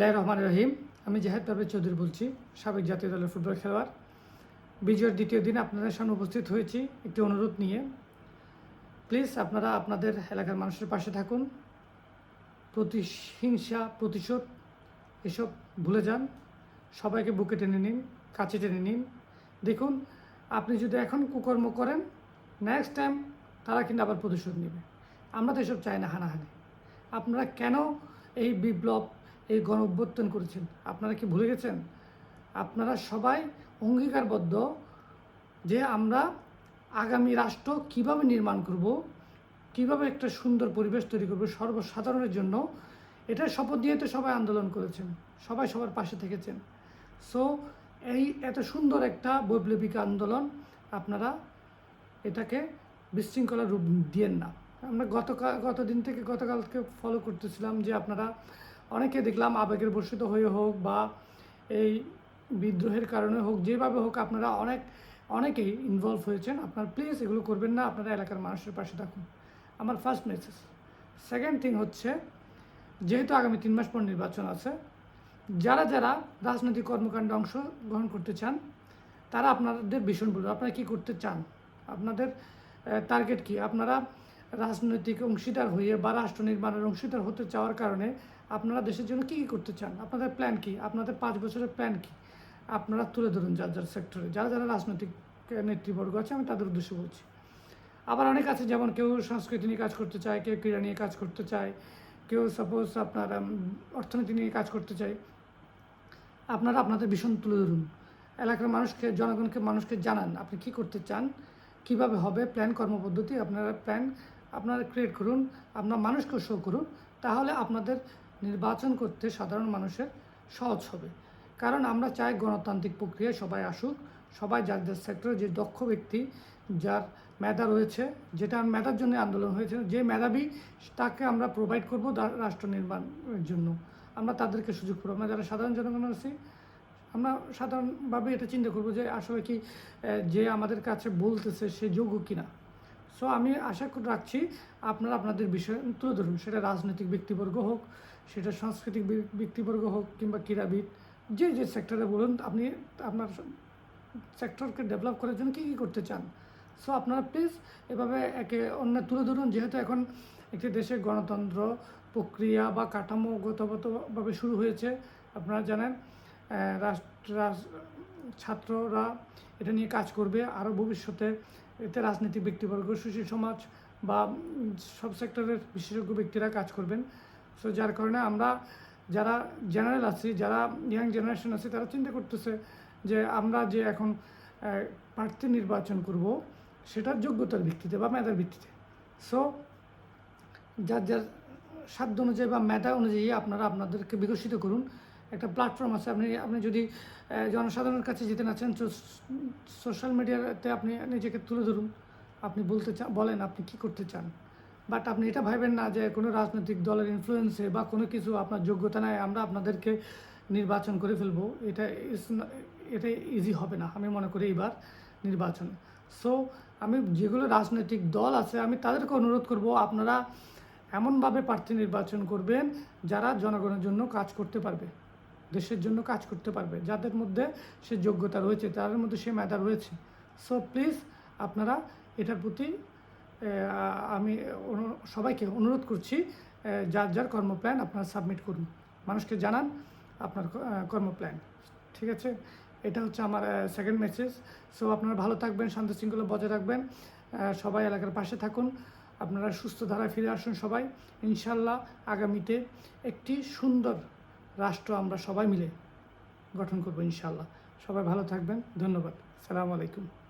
রহমান রহিম। আমি জাহেদ পারভেজ চৌধুরী বলছি, সাবেক জাতীয় দলের ফুটবল খেলোয়াড়। বিজয়ের দ্বিতীয় দিন আপনাদের সামনে উপস্থিত হয়েছি একটি অনুরোধ নিয়ে। প্লিজ আপনারা আপনাদের এলাকার মানুষের পাশে থাকুন। প্রতিহিংসা, প্রতিশোধ, এসব ভুলে যান। সবাইকে বুকে টেনে নিন, কাছে টেনে নিন। দেখুন, আপনি যদি এখন কুকর্ম করেন নেক্সট টাইম তারা কিন্তু আবার প্রতিশোধ নেবে। আমরা তো এসব চাই না হানাহানি। আপনারা কেন এই বিপ্লব এই গণ অভ্যুত্থান করেছেন। আপনারা কি ভুলে গেছেন? আপনারা সবাই অঙ্গীকারবদ্ধ যে আমরা আগামী রাষ্ট্র কীভাবে নির্মাণ করব, কীভাবে একটা সুন্দর পরিবেশ তৈরি করব সর্বসাধারণের জন্য এটা শপথ নিয়ে তো সবাই আন্দোলন করেছেন, সবাই সবার পাশে থেকেছেন। সো এই এত সুন্দর একটা বৈপ্লবিক আন্দোলন আপনারা এটাকে বিশৃঙ্খলা রূপ দিয়েন না। আমরা গতকাল গতদিন থেকে গতকালকে ফলো করতেছিলাম যে আপনারা অনেকে দেখলাম আবেগের বর্ষিত হয়ে হোক বা এই বিদ্রোহের কারণে হোক, যেভাবে হোক আপনারা অনেক, অনেকেই ইনভলভ হয়েছেন। আপনার প্লিজ এগুলো করবেন না, আপনারা এলাকার মানুষের পাশে থাকুন। আমার ফার্স্ট মেসেজ সেকেন্ড থিং হচ্ছে, যেহেতু আগামী তিন মাস পর নির্বাচন আছে, যারা যারা রাজনৈতিক কর্মকাণ্ডে অংশগ্রহণ করতে চান, তারা আপনাদের ভীষণ বলবে, আপনারা কী করতে চান? আপনাদের টার্গেট কি? আপনারা রাজনৈতিক অংশীদার হয়ে বা রাষ্ট্র নির্মাণের অংশীদার হতে চাওয়ার কারণে আপনারা দেশের জন্য কী কী করতে চান? আপনাদের প্ল্যান কি? আপনাদের পাঁচ বছরের প্ল্যান কি? আপনারা তুলে ধরুন যার যার সেক্টরে যারা যারা রাজনৈতিক নেতৃবর্গ আছে, আমি তাদের উদ্দেশ্যে বলছি। আবার অনেক আছে, যেমন কেউ সংস্কৃতি নিয়ে কাজ করতে চায়, কেউ ক্রীড়া নিয়ে কাজ করতে চায়, কেউ সাপোজ আপনার অর্থনীতি নিয়ে কাজ করতে চায়। আপনারা আপনাদের ভীষণ তুলে ধরুন। এলাকার মানুষকে, জনগণকে, মানুষকে জানান, আপনি কি করতে চান? কীভাবে হবে? প্ল্যান কর্মপদ্ধতি, আপনারা প্ল্যান আপনারা ক্রিয়েট করুন, আপনার মানুষকে শো করুন, তাহলে আপনাদের নির্বাচন করতে সাধারণ মানুষের সহজ হবে। কারণ আমরা চাই গণতান্ত্রিক প্রক্রিয়ায় সবাই আসুক, সবাই যার যার সেক্টরে যে দক্ষ ব্যক্তি, যার মেধা রয়েছে যেটা মেধার জন্য আন্দোলন হয়েছে, যে মেধাবী তাকে আমরা প্রোভাইড করব রাষ্ট্র নির্মাণের জন্য। আমরা তাদেরকে সুযোগ করব। আমরা যারা সাধারণ জনগণ আছি, আমরা সাধারণভাবে এটা চিন্তা করব যে আসলে কি যে আমাদের কাছে বলতেছে সে যোগ্য কিনা। সো আমি আশা রাখছি আপনারা আপনাদের বিষয় তুলে ধরুন। সেটা রাজনৈতিক ব্যক্তিবর্গ হোক, সেটা সাংস্কৃতিক ব্যক্তিবর্গ হোক কিংবা ক্রীড়াবিদ, যে যে সেক্টরে বলুন, আপনি আপনার সেক্টরকে ডেভেলপ করার জন্য কী কী করতে চান? সো আপনারা প্লিজ এভাবে একে অন্য তুলে ধরুন। যেহেতু এখন একটি দেশের গণতন্ত্র প্রক্রিয়া বা কাঠামোগতভাবে শুরু হয়েছে, আপনারা জানেন রাষ্ট্র ছাত্ররা এটা নিয়ে কাজ করবে। আরও ভবিষ্যতে এতে রাজনীতি ব্যক্তিবর্গ, সুশীল সমাজ বা সব সেক্টরের বিশেষজ্ঞ ব্যক্তিরা কাজ করবেন। সো যার কারণে আমরা যারা জেনারেল আছি, যারা ইয়াং জেনারেশন আছে, তারা চিন্তা করতেছে যে আমরা যে এখন প্রার্থী নির্বাচন করব, সেটার যোগ্যতার ভিত্তিতে বা মেধার ভিত্তিতে। সো যার যার সাধ্য অনুযায়ী বা মেধা অনুযায়ী আপনারা আপনাদেরকে বিকশিত করুন। একটা প্ল্যাটফর্ম আছে। আপনি আপনি যদি জনসাধারণের কাছে যেতে না চান সোশ্যাল মিডিয়াতে আপনি নিজেকে তুলে ধরুন। আপনি বলতে চান বলেন আপনি কি করতে চান। বাট আপনি এটা ভাবেন না যে কোনো রাজনৈতিক দলের ইনফ্লুয়েন্সে বা কোনো কিছু আপনার যোগ্যতা নেয় আমরা আপনাদেরকে নির্বাচন করে ফেলব। এটা এটা ইজি হবে না, আমি মনে করি এইবার নির্বাচনে। সো আমি যেগুলো রাজনৈতিক দল আছে, আমি তাদেরকে অনুরোধ করব, আপনারা এমনভাবে প্রার্থী নির্বাচন করবেন যারা জনগণের জন্য কাজ করতে পারবে। দেশের জন্য কাজ করতে পারবে, যাদের মধ্যে সে যোগ্যতা রয়েছে, তাদের মধ্যে সে মেধা রয়েছে। সো প্লিজ আপনারা এটার প্রতি আমি সবাইকে অনুরোধ করছি যার যার কর্মপ্ল্যান আপনারা সাবমিট করুন। মানুষকে জানান আপনার কর্মপ্ল্যান ঠিক আছে? এটা হচ্ছে আমার সেকেন্ড মেসেজ সো আপনারা ভালো থাকবেন, শান্তি শৃঙ্খলা বজায় রাখবেন। সবাই এলাকার পাশে থাকুন। আপনারা সুস্থ ধারায় ফিরে আসুন সবাই। ইনশাল্লাহ আগামীতে একটি সুন্দর রাষ্ট্র আমরা সবাই মিলে গঠন করব ইনশাল্লাহ সবাই ভালো থাকবেন ধন্যবাদ। সালাম আলাইকুম।